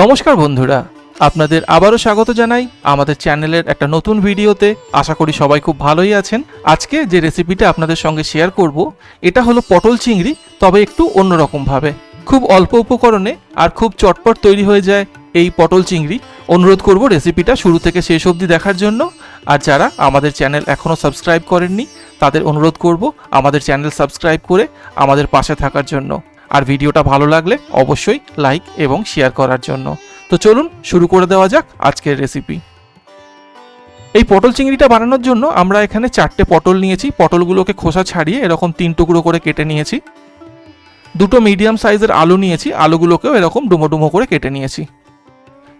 নমস্কার বন্ধুরা, আপনাদের আবারও স্বাগত জানাই আমাদের চ্যানেলের একটা নতুন ভিডিওতে। আশা করি সবাই খুব ভালোই আছেন। আজকে যে রেসিপিটা আপনাদের সঙ্গে শেয়ার করব, এটা হলো পটল চিংড়ি, তবে একটু অন্যরকমভাবে খুব অল্প উপকরণে আর খুব চটপট তৈরি হয়ে যায় এই পটল চিংড়ি। অনুরোধ করব রেসিপিটা শুরু থেকে শেষ অবধি দেখার জন্য। আর যারা আমাদের চ্যানেল এখনও সাবস্ক্রাইব করেননি, তাদের অনুরোধ করব আমাদের চ্যানেল সাবস্ক্রাইব করে আমাদের পাশে থাকার জন্য। আর ভিডিওটা ভালো লাগলে অবশ্যই লাইক এবং শেয়ার করার জন্য। তো চলুন শুরু করে দেওয়া যাক আজকের রেসিপি এই পটল চিংড়িটা বানানোর জন্য আমরা এখানে চারটে পটল নিয়েছি। পটলগুলোকে খোসা ছাড়িয়ে এরকম তিন টুকরো করে কেটে নিয়েছি। দুটো মিডিয়াম সাইজের আলু নিয়েছি। আলুগুলোকেও এরকম ডুমো ডুমো করে কেটে নিয়েছি।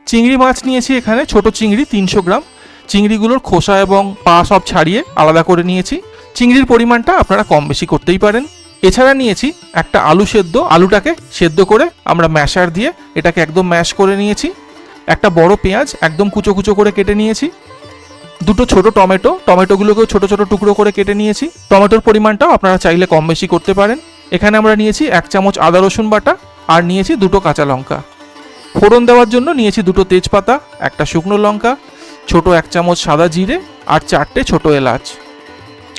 চিংড়ি মাছ নিয়েছি এখানে ছোট চিংড়ি তিনশো গ্রাম। চিংড়িগুলোর খোসা এবং পা সব ছাড়িয়ে আলাদা করে নিয়েছি। চিংড়ির পরিমাণটা আপনারা কম বেশি করতেই পারেন। এছাড়া নিয়েছি একটা আলু সেদ্ধ, আলুটাকে সেদ্ধ করে আমরা ম্যাশার দিয়ে এটাকে একদম ম্যাশ করে নিয়েছি। একটা বড় পেঁয়াজ একদম কুচো কুচো করে কেটে নিয়েছি। দুটো ছোট টমেটো, টমেটোগুলোকেও ছোট ছোট টুকরো করে কেটে নিয়েছি। টমেটোর পরিমাণটাও আপনারা চাইলে কম বেশি করতে পারেন। এখানে আমরা নিয়েছি এক চামচ আদা রসুন বাটা আর নিয়েছি দুটো কাঁচা লঙ্কা। ফোড়ন দেওয়ার জন্য নিয়েছি দুটো তেজপাতা, একটা শুকনো লঙ্কা, ছোট এক চামচ সাদা জিরে আর চারটে ছোট এলাচ।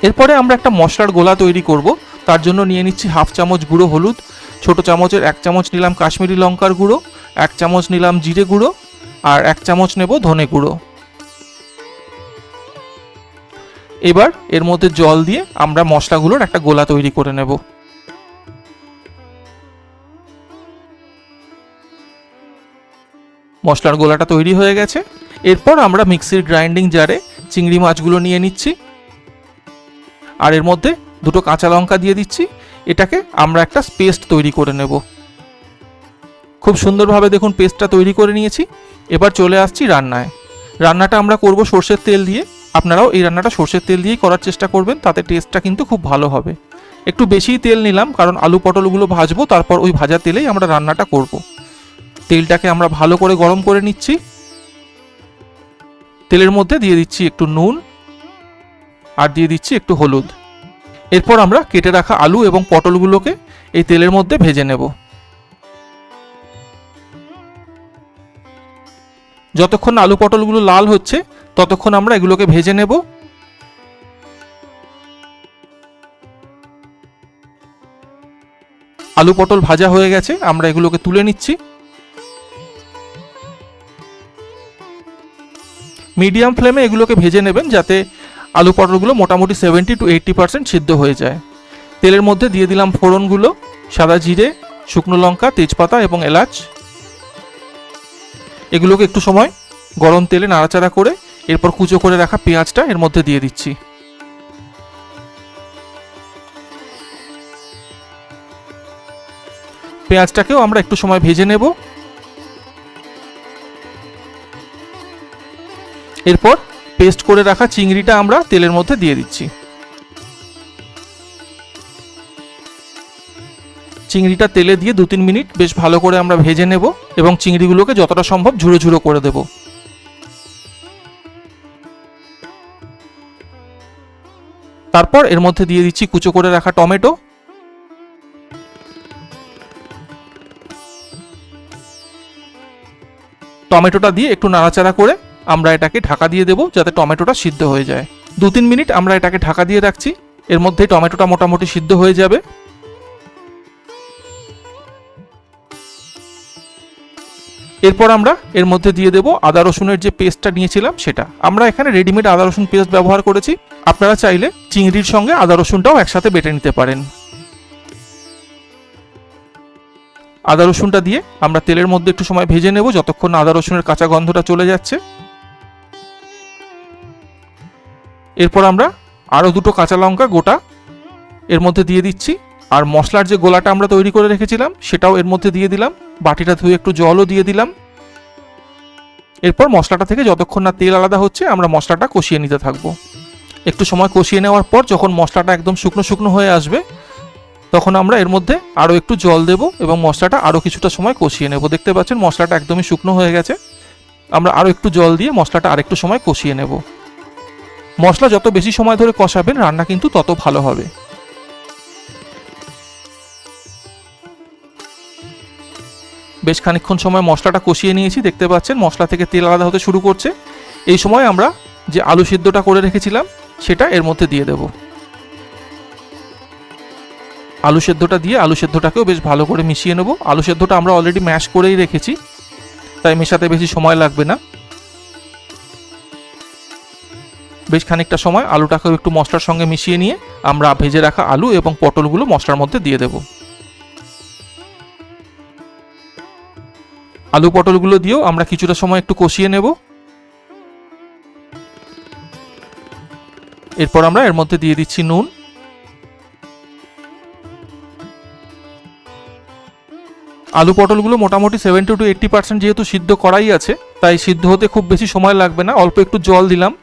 এরপরে আমরা একটা মশলার গোলা তৈরি করব। তার জন্য নিয়ে নিচ্ছি হাফ চামচ গুঁড়ো হলুদ, ছোট চামচের এক চামচ নিলাম কাশ্মীরি লঙ্কার গুঁড়ো, এক চামচ নিলাম জিরে গুঁড়ো আর এক চামচ নেব ধনে গুঁড়ো। এবার এর মধ্যে জল দিয়ে আমরা মশলাগুলোর একটা গোলা তৈরি করে নেব। মশলার গোলাটা তৈরি হয়ে গেছে। এরপর আমরা মিক্সির গ্রাইন্ডিং জারে চিংড়ি মাছগুলো নিয়ে নিচ্ছি। আর এর মধ্যে দুটো কাঁচা লঙ্কা দিয়ে দিচ্ছি, এটাকে আমরা একটা পেস্ট তৈরি করে নেব। খুব সুন্দরভাবে দেখুন পেস্টটা তৈরি করে নিয়েছি। এবার চলে আসছি রান্নায়। রান্নাটা আমরা করব সর্ষের তেল দিয়ে। আপনারাও এই রান্নাটা সর্ষের তেল দিয়েই করার চেষ্টা করবেন, তাতে টেস্টটা কিন্তু খুব ভালো হবে। একটু বেশিই তেল নিলাম, কারণ আলু পটলগুলো ভাজবো, তারপর ওই ভাজা তেলেই আমরা রান্নাটা করব। তেলটাকে আমরা ভালো করে গরম করে নিচ্ছি। তেলের মধ্যে দিয়ে দিচ্ছি একটু নুন, আর দিয়ে দিচ্ছি একটু হলুদ। এরপর আমরা কেটে রাখা আলু এবং পটলগুলোকে এই তেলের মধ্যে ভেজে নেব। যতক্ষণ আলু পটলগুলো লাল হচ্ছে, ততক্ষণ আমরা এগুলোকে ভেজে নেব। আলু পটল ভাজা হয়ে গেছে, আমরা এগুলোকে তুলে নিচ্ছি। মিডিয়াম ফ্লেমে এগুলোকে ভেজে নেবেন যাতে আলু পটলগুলো মোটামুটি সেভেন্টি টু এইট্টি পার্সেন্ট সিদ্ধ হয়ে যায়। তেলের মধ্যে দিয়ে দিলাম ফোড়নগুলো, সাদা জিরে, শুকনো লঙ্কা, তেজপাতা এবং এলাচ। এগুলোকে একটু সময় গরম তেলে নাড়াচাড়া করে এরপর কুচো করে রাখা পেঁয়াজটা এর মধ্যে দিয়ে দিচ্ছি। পেঁয়াজটাকেও আমরা একটু সময় ভেজে নেব। এরপর পেস্ট করে রাখা চিংড়িটা আমরা তেলের মধ্যে দিয়ে দিচ্ছি। চিংড়িটা তেলে দিয়ে দু তিন মিনিট বেশ ভালো করে আমরা ভেজে নেব এবং চিংড়িগুলোকে যতটা সম্ভব ঝুড়ো ঝুড়ো করে দেব। তারপর এর মধ্যে দিয়ে দিচ্ছি কুচো করে রাখা টমেটো। টমেটোটা দিয়ে একটু নাড়াচাড়া করে আমরা এটাকে ঢাকা দিয়ে দেবো যাতে টমেটোটা সিদ্ধ হয়ে যায়। দু তিন মিনিট আমরা এটাকে ঢাকা দিয়ে রাখছি। এর মধ্যে টমেটোটা মোটামুটি সিদ্ধ হয়ে যাবে। এরপর আমরা এর মধ্যে দিয়ে দেবো আদা রসুনের যে পেস্টটা নিয়েছিলাম সেটা। আমরা এখানে রেডিমেড আদা রসুন পেস্ট ব্যবহার করেছি। আপনারা চাইলে চিংড়ির সঙ্গে আদা রসুনটাও একসাথে বেটে নিতে পারেন। আদা রসুনটা দিয়ে আমরা তেলের মধ্যে একটু সময় ভেজে নেব, যতক্ষণ আদা রসুনের কাঁচা গন্ধটা চলে যাচ্ছে। এরপর আমরা আরও দুটো কাঁচা লঙ্কা গোটা এর মধ্যে দিয়ে দিচ্ছি। আর মশলার যে গোলাটা আমরা তৈরি করে রেখেছিলাম, সেটাও এর মধ্যে দিয়ে দিলাম। বাটিটা ধুয়ে একটু জলও দিয়ে দিলাম। এরপর মশলাটা থেকে যতক্ষণ না তেল আলাদা হচ্ছে, আমরা মশলাটা কষিয়ে নিতে থাকব। একটু সময় কষিয়ে নেওয়ার পর যখন মশলাটা একদম শুকনো শুকনো হয়ে আসবে, তখন আমরা এর মধ্যে আরও একটু জল দেব এবং মশলাটা আরও কিছুটা সময় কষিয়ে নেব। দেখতে পাচ্ছেন মশলাটা একদমই শুকনো হয়ে গেছে। আমরা আরও একটু জল দিয়ে মশলাটা আরেকটু সময় কষিয়ে নেব। মশলা যত বেশি সময় ধরে কষাবেন, রান্না কিন্তু তত ভালো হবে। বেশ খানিকক্ষণ সময় মশলাটা কষিয়ে নিয়েছি, দেখতে পাচ্ছেন মশলা থেকে তেল আলাদা হতে শুরু করছে। এই সময় আমরা যে আলু সিদ্ধটা করে রেখেছিলাম, সেটা এর মধ্যে দিয়ে দেব। আলু সেদ্ধটা দিয়ে আলু সেদ্ধটাকেও বেশ ভালো করে মিশিয়ে নেব। আলু সেদ্ধটা আমরা অলরেডি ম্যাশ করেই রেখেছি, তাই মেশাতে বেশি সময় লাগবে না। বেশ খানিকটা সময় আলুটাকেও একটু মশলার সঙ্গে মিশিয়ে নিয়ে আমরা ভেজে রাখা আলু এবং পটলগুলো মশলার মধ্যে দিয়ে দেব। আলু পটলগুলো দিয়েও আমরা কিছুটা সময় একটু কষিয়ে নেব। এরপর আমরা এর মধ্যে দিয়ে দিচ্ছি নুন। আলু পটলগুলো মোটামুটি সেভেন্টি টু এইট্টি পার্সেন্ট যেহেতু সিদ্ধ করাই আছে, তাই সিদ্ধ হতে খুব বেশি সময় লাগবে না, অল্প একটু জল দিলাম।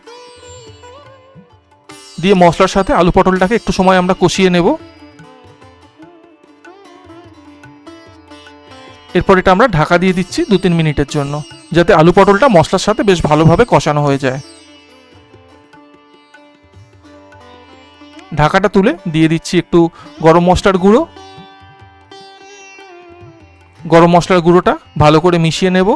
দিয়ে মশলার সাথে আলু পটলটাকে একটু সময় আমরা কষিয়ে নেব। এরপর এটা আমরা ঢাকা দিয়ে দিচ্ছি দু তিন মিনিটের জন্য, যাতে আলু পটলটা মশলার সাথে বেশ ভালোভাবে কষানো হয়ে যায়। ঢাকাটা তুলে দিয়ে দিচ্ছি একটু গরম মশলার গুঁড়ো। গরম মশলার গুঁড়োটা ভালো করে মিশিয়ে নেব।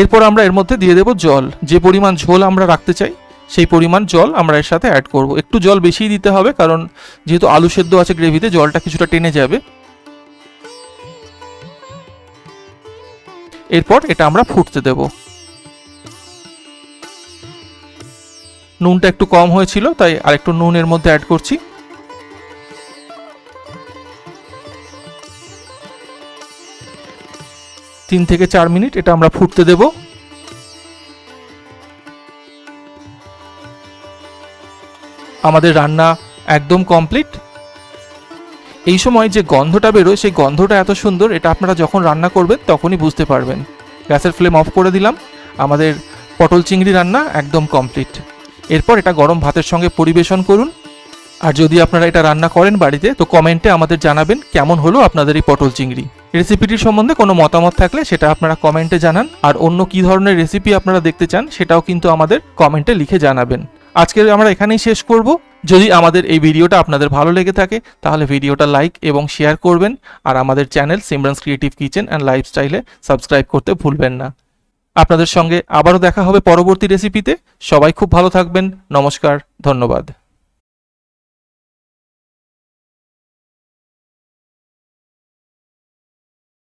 এরপর আমরা এর মধ্যে দিয়ে দেব জল। যে পরিমাণ ঝোল আমরা রাখতে চাই, সেই পরিমাণ জল আমরা এর সাথে অ্যাড করব। একটু জল বেশি দিতে হবে, কারণ যেহেতু আলু সেদ্ধ আছে গ্রেভিতে জলটা কিছুটা টেনে যাবে। এরপর এটা আমরা ফুটতে দেব। নুনটা একটু কম হয়েছিল, তাই আরেকটু নুন এর মধ্যে অ্যাড করছি। তিন থেকে চার মিনিট এটা আমরা ফুটতে দেব। আমাদের রান্না একদম কমপ্লিট। এই সময় যে গন্ধটা বেরোয়, সেই গন্ধটা এত সুন্দর, এটা আপনারা যখন রান্না করবেন তখনই বুঝতে পারবেন। গ্যাসের ফ্লেম অফ করে দিলাম। আমাদের পটল চিংড়ি রান্না একদম কমপ্লিট। এরপর এটা গরম ভাতের সঙ্গে পরিবেশন করুন। আর যদি আপনারা এটা রান্না করেন বাড়িতে, তো কমেন্টে আমাদের জানাবেন কেমন হলো আপনাদের এই পটল চিংড়ি। রেসিপিটির সম্বন্ধে কোনো মতামত থাকলে সেটা আপনারা কমেন্টে জানান। আর অন্য কী ধরনের রেসিপি আপনারা দেখতে চান, সেটাও কিন্তু আমাদের কমেন্টে লিখে জানাবেন। আজকে আমরা এখানেই শেষ করব। যদি আমাদের এই ভিডিওটা আপনাদের ভালো লেগে থাকে, তাহলে ভিডিওটা লাইক এবং শেয়ার করবেন। আর আমাদের channel Simran's creative kitchen and লাইফস্টাইলে সাবস্ক্রাইব করতে ভুলবেন না। আপনাদের সঙ্গে আবারও দেখা হবে পরবর্তী রেসিপিতে সবাই খুব ভালো থাকবেন। নমস্কার, ধন্যবাদ।